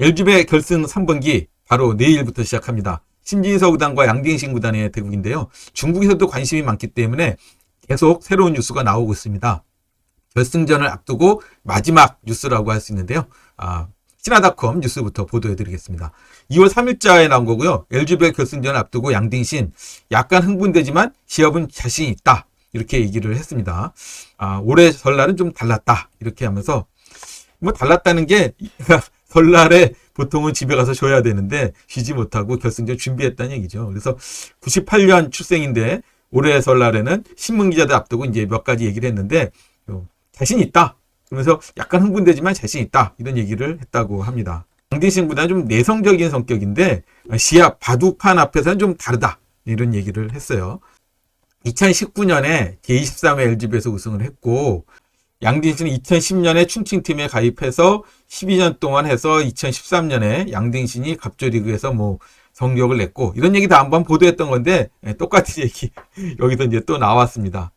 LG배 결승 3번기 바로 내일부터 시작합니다. 신진서 구단과 양딩신 구단의 대국인데요. 중국에서도 관심이 많기 때문에 계속 새로운 뉴스가 나오고 있습니다. 결승전을 앞두고 마지막 뉴스라고 할 수 있는데요. 아, 신하닷컴 뉴스부터 보도해 드리겠습니다. 2월 3일자에 나온 거고요. LG배 결승전을 앞두고 양딩신 약간 흥분되지만 시합은 자신 있다. 이렇게 얘기를 했습니다. 아, 올해 설날은 좀 달랐다. 이렇게 하면서 뭐 달랐다는 게 설날에 보통은 집에 가서 쉬어야 되는데 쉬지 못하고 결승전 준비했다는 얘기죠. 그래서 98년 출생인데 올해 설날에는 신문 기자들 앞두고 이제 몇 가지 얘기를 했는데 어, 자신 있다. 그러면서 약간 흥분되지만 자신 있다. 이런 얘기를 했다고 합니다. 강대신 보다는 좀 내성적인 성격인데 시합 바둑판 앞에서는 좀 다르다. 이런 얘기를 했어요. 2019년에 제23회 LGB에서 우승을 했고 양딩신은 2010년에 충칭팀에 가입해서 12년 동안 해서 2013년에 양딩신이 갑조리그에서 뭐 성적을 냈고 이런 얘기 다 한번 보도했던 건데 예, 똑같은 얘기 여기서 이제 또 나왔습니다.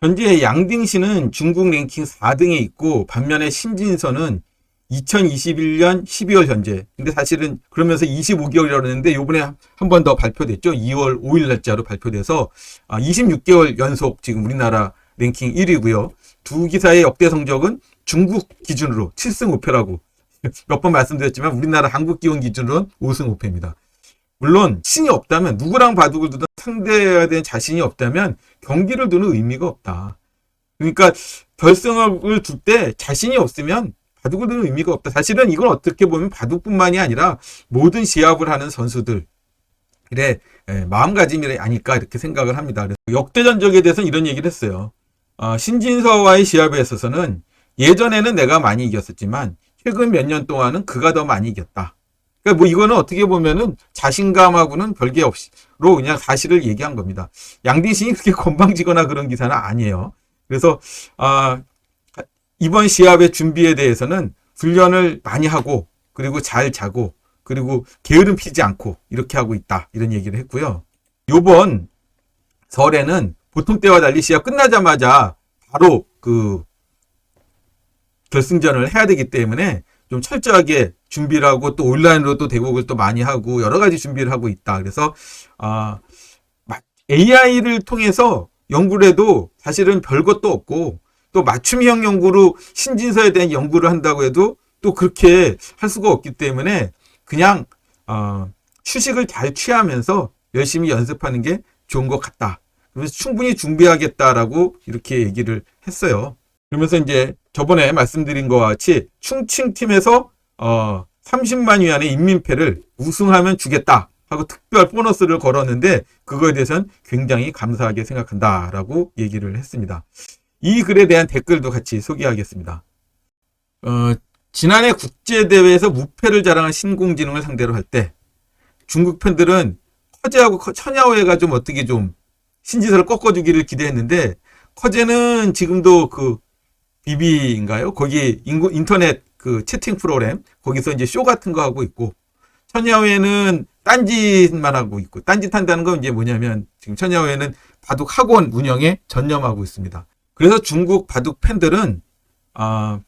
현재 양딩신은 중국 랭킹 4등에 있고 반면에 신진서는 2021년 12월 현재. 근데 사실은 그러면서 25개월이라고 했는데 요번에 한 번 더 발표됐죠. 2월 5일 날짜로 발표돼서 26개월 연속 지금 우리나라 랭킹 1위고요. 두 기사의 역대 성적은 중국 기준으로 7승 5패라고 몇 번 말씀드렸지만 우리나라 한국 기온 기준으로는 5승 5패입니다. 물론 신이 없다면 누구랑 바둑을 두든 상대해야 되는 자신이 없다면 경기를 두는 의미가 없다. 그러니까 결승을 둘 때 자신이 없으면 바둑을 두는 의미가 없다. 사실은 이건 어떻게 보면 바둑뿐만이 아니라 모든 시합을 하는 선수들 의 마음가짐이 아닐까 이렇게 생각을 합니다. 역대 전적에 대해서는 이런 얘기를 했어요. 어, 신진서와의 시합에 있어서는 예전에는 내가 많이 이겼었지만 최근 몇 년 동안은 그가 더 많이 이겼다. 그러니까 뭐 이거는 어떻게 보면은 자신감하고는 별개 없이로 그냥 사실을 얘기한 겁니다. 양딩신이 그렇게 건방지거나 그런 기사는 아니에요. 그래서 아, 이번 시합의 준비에 대해서는 훈련을 많이 하고 그리고 잘 자고 그리고 게으름 피지 않고 이렇게 하고 있다 이런 얘기를 했고요. 요번 설에는 보통 때와 달리 시합 끝나자마자 바로 그 결승전을 해야 되기 때문에 좀 철저하게 준비를 하고 또 온라인으로 또 대국을 또 많이 하고 여러 가지 준비를 하고 있다. 그래서 아 AI를 통해서 연구를 해도 사실은 별것도 없고 또 맞춤형 연구로 신진서에 대한 연구를 한다고 해도 또 그렇게 할 수가 없기 때문에 그냥 어, 휴식을 잘 취하면서 열심히 연습하는 게 좋은 것 같다. 그래서 충분히 준비하겠다라고 이렇게 얘기를 했어요. 그러면서 이제 저번에 말씀드린 것과 같이 충칭팀에서 어 30만 위안의 인민패를 우승하면 주겠다 하고 특별 보너스를 걸었는데 그거에 대해서는 굉장히 감사하게 생각한다라고 얘기를 했습니다. 이 글에 대한 댓글도 같이 소개하겠습니다. 어, 지난해 국제대회에서 무패를 자랑한 신공진흥을 상대로 할 때 중국 팬들은 커제하고 천야오해가 좀 어떻게 좀 신지서를 꺾어주기를 기대했는데 커제는 지금도 그 비비인가요? 거기 인구, 인터넷 그 채팅 프로그램 거기서 이제 쇼 같은 거 하고 있고 천야오해는 딴짓만 하고 있고 딴짓 한다는 건 이제 뭐냐면 지금 천야오해는 바둑 학원 운영에 전념하고 있습니다. 그래서 중국 바둑 팬들은 아,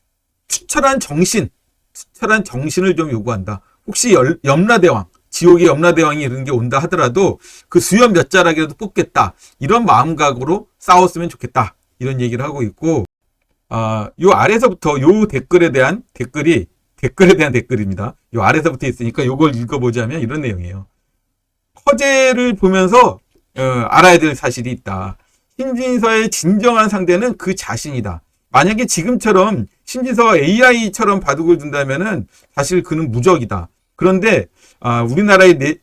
투철한 정신, 투철한 정신을 좀 요구한다. 혹시 열, 염라대왕, 지옥의 염라대왕이 이런 게 온다 하더라도 그 수염 몇 자락이라도 뽑겠다. 이런 마음각으로 싸웠으면 좋겠다. 이런 얘기를 하고 있고, 아, 요 아래서부터 요 댓글에 대한 댓글이 댓글에 대한 댓글입니다. 요 아래서부터 있으니까 요걸 읽어보자면 이런 내용이에요. 허재를 보면서 어, 알아야 될 사실이 있다. 신진서의 진정한 상대는 그 자신이다. 만약에 지금처럼 신진서가 AI처럼 바둑을 둔다면은 사실 그는 무적이다. 그런데 아, 우리나라의 내,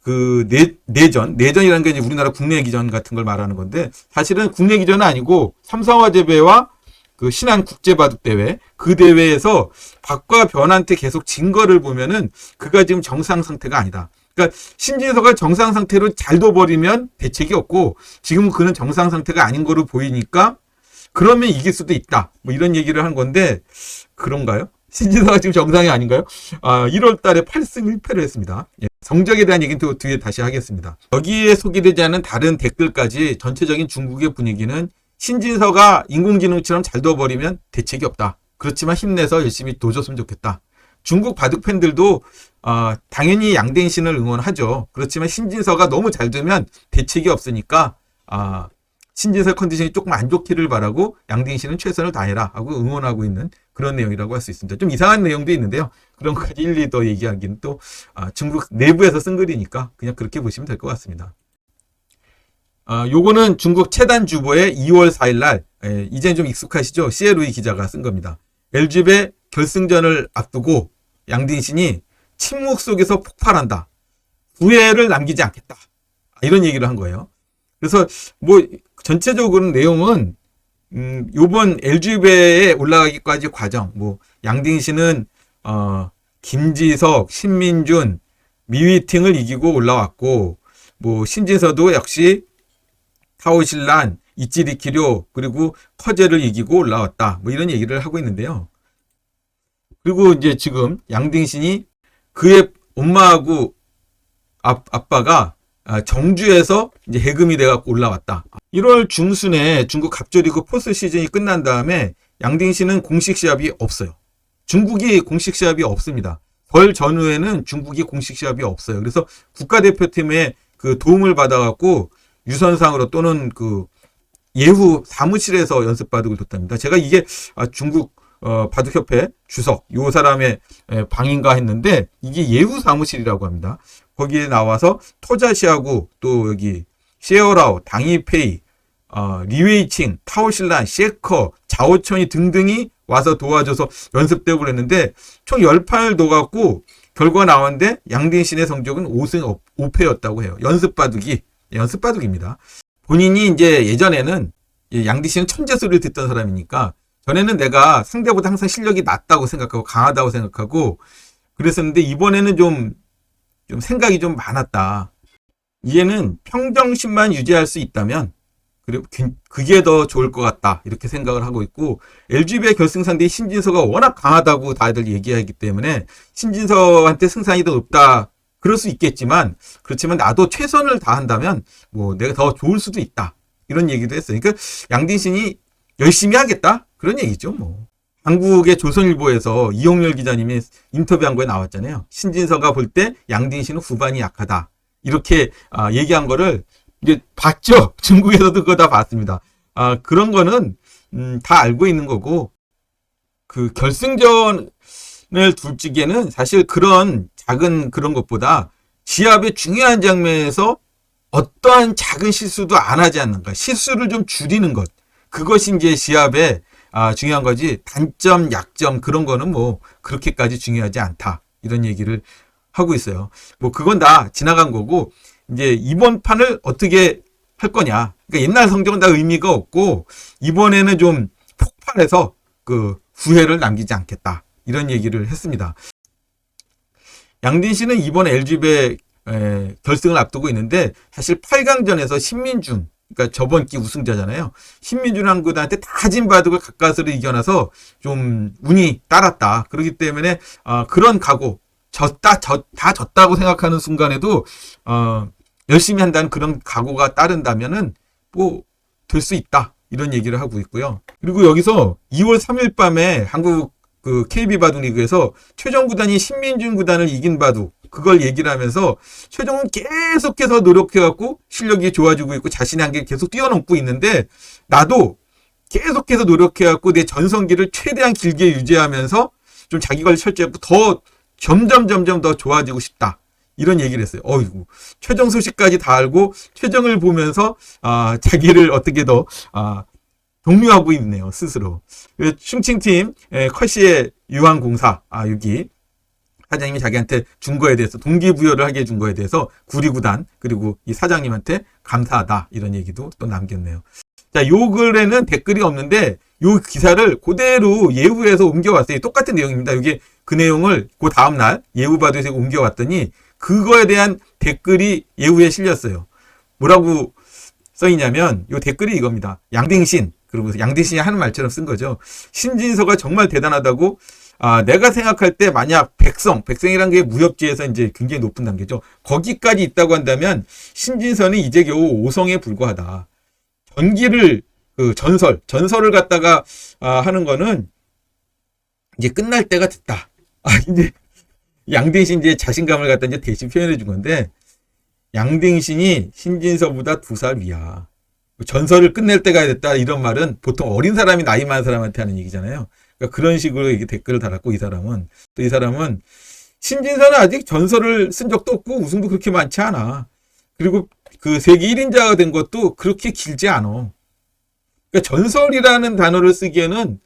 그 내, 내전, 내전이라는 게 이제 우리나라 국내 기전 같은 걸 말하는 건데 사실은 국내 기전은 아니고 삼성화재배와 그 신한 국제바둑 대회 그 대회에서 박과 변한테 계속 진 거를 보면은 그가 지금 정상 상태가 아니다. 그러니까 신진서가 정상 상태로 잘 둬버리면 대책이 없고 지금 그는 정상 상태가 아닌 거로 보이니까 그러면 이길 수도 있다. 뭐 이런 얘기를 한 건데 그런가요? 신진서가 지금 정상이 아닌가요? 아, 1월 달에 8승 1패를 했습니다. 예, 성적에 대한 얘기는 또 뒤에 다시 하겠습니다. 여기에 소개되지 않은 다른 댓글까지 전체적인 중국의 분위기는 신진서가 인공지능처럼 잘 둬버리면 대책이 없다. 그렇지만 힘내서 열심히 도줬으면 좋겠다. 중국 바둑 팬들도 아, 당연히 양댕 신을 응원하죠. 그렇지만 신진서가 너무 잘 되면 대책이 없으니까 아, 신진서 컨디션이 조금 안 좋기를 바라고 양댕 신은 최선을 다해라 하고 응원하고 있는 그런 내용이라고 할 수 있습니다. 좀 이상한 내용도 있는데요. 그런 것까지 일일이 더 얘기하기는 또 아, 중국 내부에서 쓴 글이니까 그냥 그렇게 보시면 될 것 같습니다. 아, 요거는 중국 최단 주보의 2월 4일 날 에, 이제는 좀 익숙하시죠? 시에루이 기자가 쓴 겁니다. LG배 결승전을 앞두고 양딩신이 침묵 속에서 폭발한다. 후회를 남기지 않겠다. 이런 얘기를 한 거예요. 그래서 뭐 전체적으로 내용은 음, 요번 LG배에 올라가기까지 과정, 뭐 양딩신은 어, 김지석, 신민준, 미위팅을 이기고 올라왔고, 뭐 신진서도 역시 타오실란, 이찌리키료 그리고 커제를 이기고 올라왔다. 뭐 이런 얘기를 하고 있는데요. 그리고 이제 지금 양딩신이 그의 엄마하고 아, 아빠가 아, 정주에서 이제 해금이 돼갖고 올라왔다. 1월 중순에 중국 갑조리그 포스 시즌이 끝난 다음에 양딩신은 공식 시합이 없어요. 중국이 공식 시합이 없습니다. 벌 전후에는 중국이 공식 시합이 없어요. 그래서 국가대표팀의 그 도움을 받아갖고 유선상으로 또는 그 예후 사무실에서 연습 바둑을 뒀답니다. 제가 이게 아, 중국 어, 바둑협회 주석 요 사람의 에, 방인가 했는데 이게 예후 사무실이라고 합니다. 거기에 나와서 토자시하고 또 여기 시에어라오, 당이페이, 어, 리웨이칭, 타오실란, 셰커, 자오천이 등등이 와서 도와줘서 연습 대업을 했는데 총 10판을 둬갖고 결과 나왔는데 양딩신의 성적은 5승 5패였다고 해요. 연습 바둑이 연습 바둑입니다. 본인이 이제 예전에는 양디 씨는 천재 소리를 듣던 사람이니까 전에는 내가 상대보다 항상 실력이 낮다고 생각하고 강하다고 생각하고 그랬었는데 이번에는 좀, 좀 생각이 좀 많았다. 이제는 평정심만 유지할 수 있다면 그리고 그게 더 좋을 것 같다 이렇게 생각을 하고 있고 LG배 결승 상대 신진서가 워낙 강하다고 다들 얘기하기 때문에 신진서한테 승산이 더 높다 그럴 수 있겠지만 그렇지만 나도 최선을 다한다면 뭐 내가 더 좋을 수도 있다 이런 얘기도 했어요. 그러니까 양딩신이 열심히 하겠다 그런 얘기죠. 뭐 한국의 조선일보에서 이용렬 기자님이 인터뷰한 거에 나왔잖아요. 신진서가 볼 때 양딩신은 후반이 약하다 이렇게 아, 얘기한 거를 이제 봤죠. 중국에서도 그거 다 봤습니다. 아, 그런 거는 음, 다 알고 있는 거고 그 결승전을 둘째기에는 사실 그런 작은 그런 것보다 시합의 중요한 장면에서 어떠한 작은 실수도 안 하지 않는가. 실수를 좀 줄이는 것. 그것이 이제 시합에 아, 중요한 거지. 단점, 약점, 그런 거는 뭐, 그렇게까지 중요하지 않다. 이런 얘기를 하고 있어요. 뭐, 그건 다 지나간 거고, 이제 이번 판을 어떻게 할 거냐. 그러니까 옛날 성적은 다 의미가 없고, 이번에는 좀 폭발해서 그 후회를 남기지 않겠다. 이런 얘기를 했습니다. 양딘 씨는 이번 LG배 결승을 앞두고 있는데 사실 8강전에서 신민준 그러니까 저번 기 우승자잖아요. 신민준 한구단한테 다진 바둑을 가까스로 이겨놔서 좀 운이 따랐다. 그렇기 때문에 어, 그런 각오 졌다 졌, 다 졌다고 생각하는 순간에도 어, 열심히 한다는 그런 각오가 따른다면은 뭐 될 수 있다. 이런 얘기를 하고 있고요. 그리고 여기서 2월 3일 밤에 한국 그 KB 바둑 리그에서 최종 구단이 신민준 구단을 이긴 바둑 그걸 얘기를 하면서 최종은 계속해서 노력해갖고 실력이 좋아지고 있고 자신의 한계를 계속 뛰어넘고 있는데 나도 계속해서 노력해갖고 내 전성기를 최대한 길게 유지하면서 좀 자기 관리 철저하고 더 점점 점점 더 좋아지고 싶다. 이런 얘기를 했어요. 어이구, 최종 소식까지 다 알고 최종을 보면서 아, 자기를 어떻게 더 아, 독려하고 있네요, 스스로. 춤칭팀 컷시의 유한공사, 아, 여기 사장님이 자기한테 준 거에 대해서 동기부여를 하게 해준 거에 대해서 구리구단 그리고 이 사장님한테 감사하다 이런 얘기도 또 남겼네요. 자, 요 글에는 댓글이 없는데 요 기사를 그대로 예후에서 옮겨왔어요. 똑같은 내용입니다. 여기 그 내용을 그 다음날 예후바도에서 옮겨왔더니 그거에 대한 댓글이 예후에 실렸어요. 뭐라고 써있냐면 요 댓글이 이겁니다. 양댕신 그리고 양대신이 하는 말처럼 쓴 거죠. 신진서가 정말 대단하다고 아, 내가 생각할 때 만약 백성, 백성이란 게 무협지에서 이제 굉장히 높은 단계죠. 거기까지 있다고 한다면 신진서는 이제 겨우 5성에 불과하다. 전기를 그 전설, 전설을 갖다가 아, 하는 거는 이제 끝날 때가 됐다. 아, 이제 양댕신 이제 자신감을 갖다 이제 대신 표현해 준 건데 양댕신이 신진서보다 두 살 위야. 전설을 끝낼 때가 됐다 이런 말은 보통 어린 사람이 나이 많은 사람한테 하는 얘기잖아요. 그러니까 그런 식으로 이게 댓글을 달았고 이 사람은 또 이 사람은 신진서는 아직 전설을 쓴 적도 없고 우승도 그렇게 많지 않아. 그리고 그 세계 1인자가 된 것도 그렇게 길지 않아. 그러니까 전설이라는 단어를 쓰기에는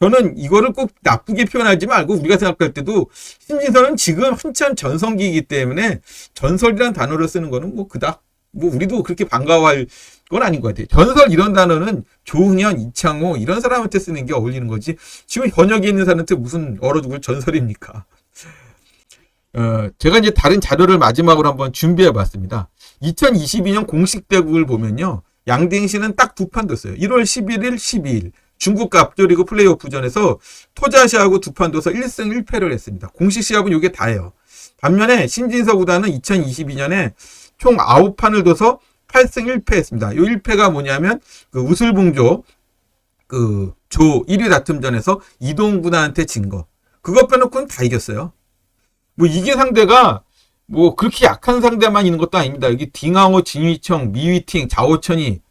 저는 이거를 꼭 나쁘게 표현하지 말고 우리가 생각할 때도 신진서는 지금 한참 전성기이기 때문에 전설이라는 단어를 쓰는 거는 뭐 그닥 뭐 우리도 그렇게 반가워할 건 아닌 것 같아요. 전설 이런 단어는 조은현, 이창호 이런 사람한테 쓰는 게 어울리는 거지. 지금 현역에 있는 사람한테 무슨 얼어 죽을 전설입니까? 어, 제가 이제 다른 자료를 마지막으로 한번 준비해 봤습니다. 2022년 공식 대국을 보면요. 양딩시는 딱 두 판 뒀어요. 1월 11일, 12일. 중국과 앞조리고 플레이오프전에서 토자시하고 두 판 둬서 1승 1패를 했습니다. 공식 시합은 이게 다예요. 반면에 신진서 구단은 2022년에 총 9판을 둬서 8승 1패 했습니다. 이 1패가 뭐냐면 그 우슬봉조 그 조 1위 다툼전에서 이동 구단한테 진 거. 그것 빼놓고는 다 이겼어요. 뭐 이게 상대가 뭐 그렇게 약한 상대만 있는 것도 아닙니다. 여기 딩하오, 진위청, 미위팅, 자오천이,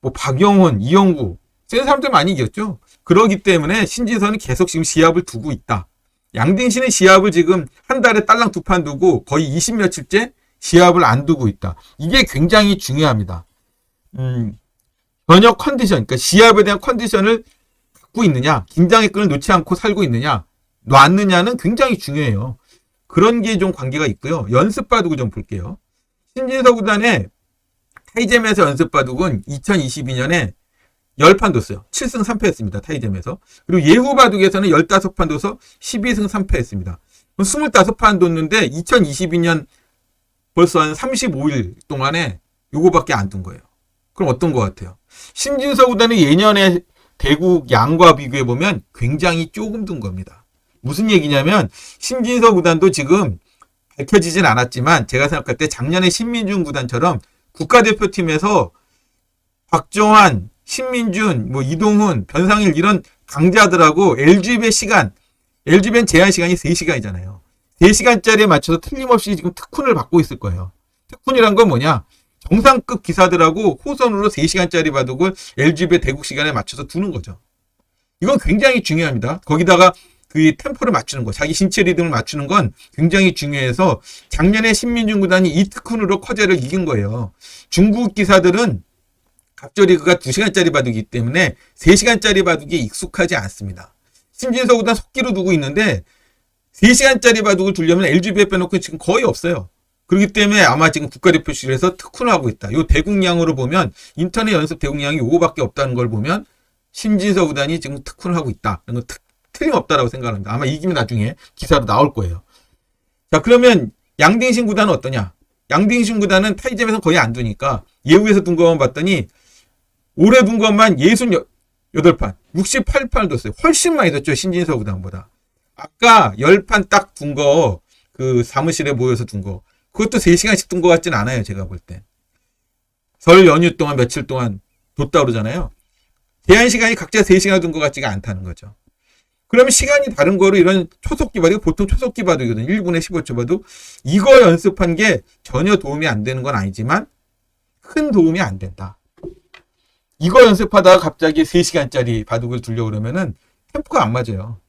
뭐 박영훈, 이영구 센 사람들 많이 이겼죠. 그러기 때문에 신진선은 계속 지금 시합을 두고 있다. 양딩신은 시합을 지금 한 달에 딸랑 두 판 두고 거의 20 며칠째 시합을 안 두고 있다. 이게 굉장히 중요합니다. 음, 전역 컨디션, 그러니까 시합에 대한 컨디션을 갖고 있느냐, 긴장의 끈을 놓지 않고 살고 있느냐, 놨느냐는 굉장히 중요해요. 그런 게 좀 관계가 있고요. 연습 바둑을 좀 볼게요. 신진서 구단의 타이잼에서 연습 바둑은 2022년에 10판 뒀어요. 7승 3패 했습니다. 타이잼에서. 그리고 예후 바둑에서는 15판 둬서 12승 3패 했습니다. 25판 뒀는데 2022년 벌써 한 35일 동안에 요거밖에 안둔 거예요. 그럼 어떤 것 같아요? 신진서 구단의 예년의 대국 양과 비교해 보면 굉장히 조금 둔 겁니다. 무슨 얘기냐면 신진서 구단도 지금 밝혀지진 않았지만 제가 생각할 때 작년에 신민준 구단처럼 국가대표팀에서 박정환, 신민준, 뭐 이동훈, 변상일 이런 강자들하고 LG배 시간, LG배는 제한 시간이 3시간이잖아요. 3시간짜리에 맞춰서 틀림없이 지금 특훈을 받고 있을 거예요. 특훈이란 건 뭐냐? 정상급 기사들하고 호선으로 3시간짜리 바둑을 LG배 대국 시간에 맞춰서 두는 거죠. 이건 굉장히 중요합니다. 거기다가 그 템포를 맞추는 거, 자기 신체 리듬을 맞추는 건 굉장히 중요해서 작년에 신민준 구단이 이 특훈으로 커제를 이긴 거예요. 중국 기사들은 갑조리그가 2시간짜리 바둑이기 때문에 3시간짜리 바둑에 익숙하지 않습니다. 신진서 구단 속기로 두고 있는데 3시간짜리 바둑을 두려면 LGB에 빼놓고 지금 거의 없어요. 그렇기 때문에 아마 지금 국가대표실에서 특훈을 하고 있다. 요 대국량으로 보면 인터넷 연습 대국량이 요거밖에 없다는 걸 보면 신진서 구단이 지금 특훈을 하고 있다. 이건 특, 틀림없다라고 생각합니다. 아마 이기면 나중에 기사로 나올 거예요. 자, 그러면 양딩신 구단은 어떠냐? 양딩신 구단은 타이점에서 거의 안 두니까 예우에서 둔 것만 봤더니 올해 둔 것만 68판, 68판을 뒀어요. 훨씬 많이 뒀죠. 신진서 구단보다. 아까 10판 딱 둔 거, 그 사무실에 모여서 둔 거. 그것도 3시간씩 둔 것 같진 않아요. 제가 볼 때. 설 연휴 동안 며칠 동안 뒀다 그러잖아요. 제한 시간이 각자 3시간 둔 것 같지가 않다는 거죠. 그러면 시간이 다른 거로 이런 초속 기 바둑, 보통 초속 기 바둑이거든요. 1분에 15초 바둑. 이거 연습한 게 전혀 도움이 안 되는 건 아니지만 큰 도움이 안 된다. 이거 연습하다가 갑자기 3시간짜리 바둑을 두려고 그러면은 템포가 안 맞아요.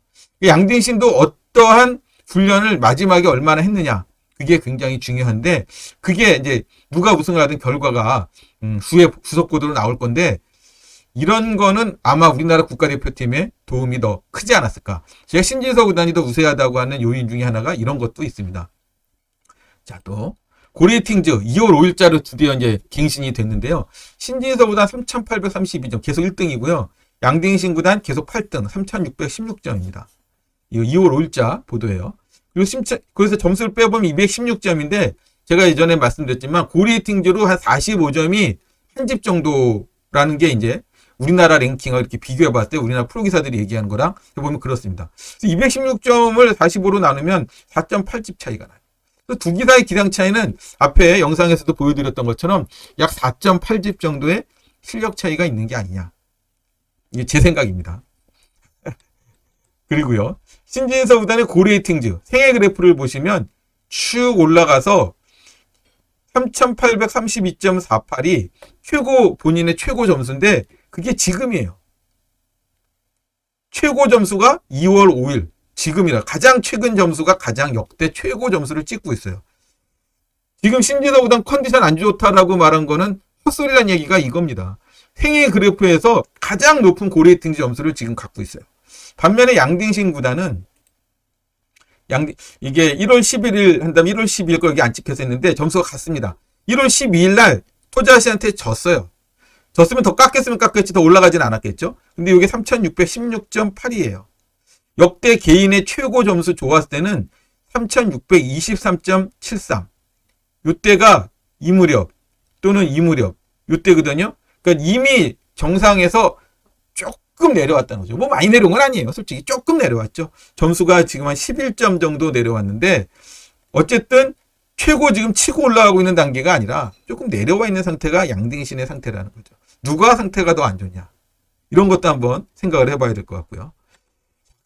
양딩신도 어떠한 훈련을 마지막에 얼마나 했느냐. 그게 굉장히 중요한데 그게 이제 누가 우승을 하든 결과가 음, 후에 후속 보도로 나올 건데 이런 거는 아마 우리나라 국가대표팀에 도움이 더 크지 않았을까. 제가 신진서 구단이 더 우세하다고 하는 요인 중에 하나가 이런 것도 있습니다. 자, 또 고레이팅즈 2월 5일자로 드디어 이제 갱신이 됐는데요. 신진서 구단 3,832점 계속 1등이고요. 양딩신 구단 계속 8등 3,616점입니다. 이거 2월 5일자 보도예요. 그리고 심차, 그래서 점수를 빼보면 216점인데 제가 예전에 말씀드렸지만 고레이팅즈로 한 45점이 한 집 정도라는 게 이제 우리나라 랭킹을 이렇게 비교해 봤을 때 우리나라 프로기사들이 얘기하는 거랑 해보면 그렇습니다. 216점을 45로 나누면 4.8집 차이가 나요. 두 기사의 기량 차이는 앞에 영상에서도 보여드렸던 것처럼 약 4.8집 정도의 실력 차이가 있는 게 아니냐. 이게 제 생각입니다. 그리고요. 신진서 구단의 고레이팅즈 생애 그래프를 보시면 쭉 올라가서 3832.48이 최고 본인의 최고 점수인데 그게 지금이에요. 최고 점수가 2월 5일 지금이라 가장 최근 점수가 가장 역대 최고 점수를 찍고 있어요. 지금 신진서 구단 컨디션 안 좋다라고 말한 거는 헛소리란 얘기가 이겁니다. 생애 그래프에서 가장 높은 고레이팅즈 점수를 지금 갖고 있어요. 반면에 양딩신 구단은 양 이게 1월 11일 한다면 1월 12일 거 여기 안 찍혀서 있는데 점수가 같습니다. 1월 12일 날 토자시한테 졌어요. 졌으면 더 깎였으면 깎였지 더 올라가진 않았겠죠. 근데 이게 3616.8이에요. 역대 개인의 최고 점수 좋았을 때는 3623.73. 요때가 이 무렵 또는 이 무렵 요때거든요. 그러니까 이미 정상에서 조금 내려왔다는 거죠. 뭐 많이 내려온 건 아니에요. 솔직히 조금 내려왔죠. 점수가 지금 한 11점 정도 내려왔는데 어쨌든 최고 지금 치고 올라가고 있는 단계가 아니라 조금 내려와 있는 상태가 양등신의 상태라는 거죠. 누가 상태가 더 안 좋냐. 이런 것도 한번 생각을 해봐야 될 것 같고요.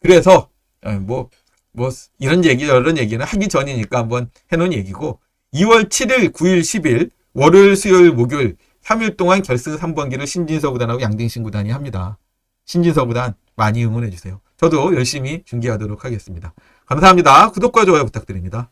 그래서 어, 뭐, 뭐 이런 얘기 저런 얘기는 하기 전이니까 한번 해놓은 얘기고 2월 7일, 9일, 10일 월요일, 수요일, 목요일 3일 동안 결승 3번기를 신진서 구단하고 양등신 구단이 합니다. 신진서 구단 많이 응원해 주세요. 저도 열심히 중계하도록 하겠습니다. 감사합니다. 구독과 좋아요 부탁드립니다.